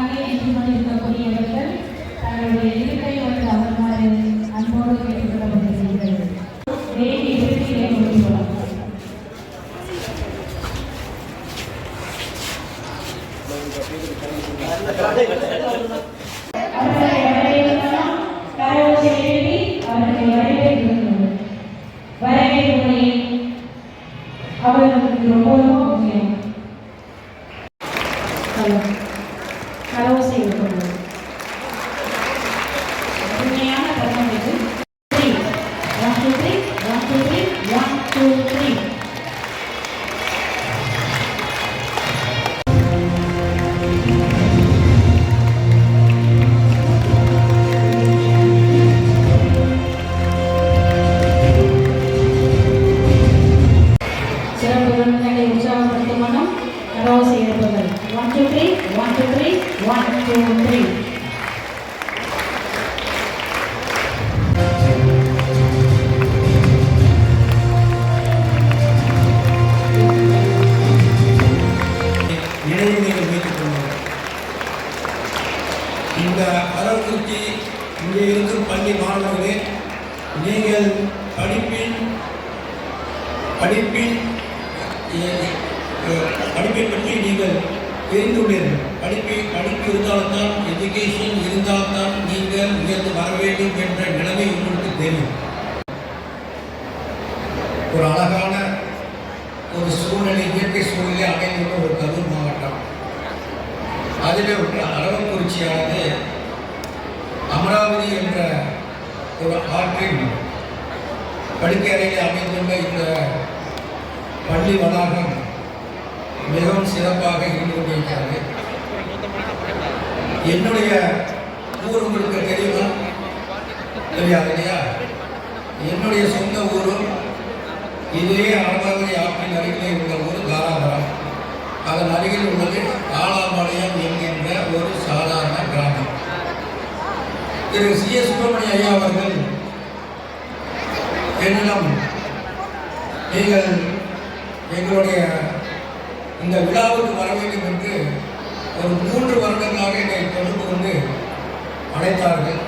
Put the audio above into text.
தானாக ஏற்றுக் கொண்டிருக்கக்கூடியவர்கள் தங்களுடைய இருக்கை அவர்களுக்கு ரொம்பவும் One, two, three. இந்த அரவத்திற்கு இங்கே இருக்கும் பள்ளி நீங்கள் படிப்பின் படிப்பின் படிப்பை பற்றி நீங்கள் தெரிந்துள்ளீர்கள் படிப்பை படிப்பு இருந்தால்தான் எஜுகேஷன் இருந்தால்தான் நீங்கள் உயர்ந்து வர வேண்டும் என்ற நிலைமை உங்களுக்கு தெரியும் ஒரு அழகான ஒரு சூழ்நிலை இயற்கை சூழ்நிலை அமைந்துள்ள ஒரு கரூர் மாவட்டம். அதில் ஒரு அரவக்குறிச்சியானது அமராவதி என்ற ஒரு ஆற்றின் படுக்கறையில் அமைந்துள்ள இந்த பள்ளி வளாகம். சிறப்பாக இருந்து என்னுடைய ஊர் உங்களுக்கு தெரியுமா? தெரியாது இல்லையா என்னுடைய சொந்த ஊரும் இதே அமராவதி ஆற்றின் அருகிலே உள்ள ஊர் தாராபுரம். அதன் அருகில் உள்ளது ஆலாம்பாளையம் என்கின்ற ஒரு சாதாரண கிராமம். திரு சி எஸ் சுப்பிரமணிய ஐயா அவர்கள் என்னிடம் நீங்கள் எங்களுடைய இந்த விழாவுக்கு வர வேண்டும் என்று ஒரு மூன்று வருடங்களாக என்னை தொடர்பு கொண்டு அழைத்தார்கள்.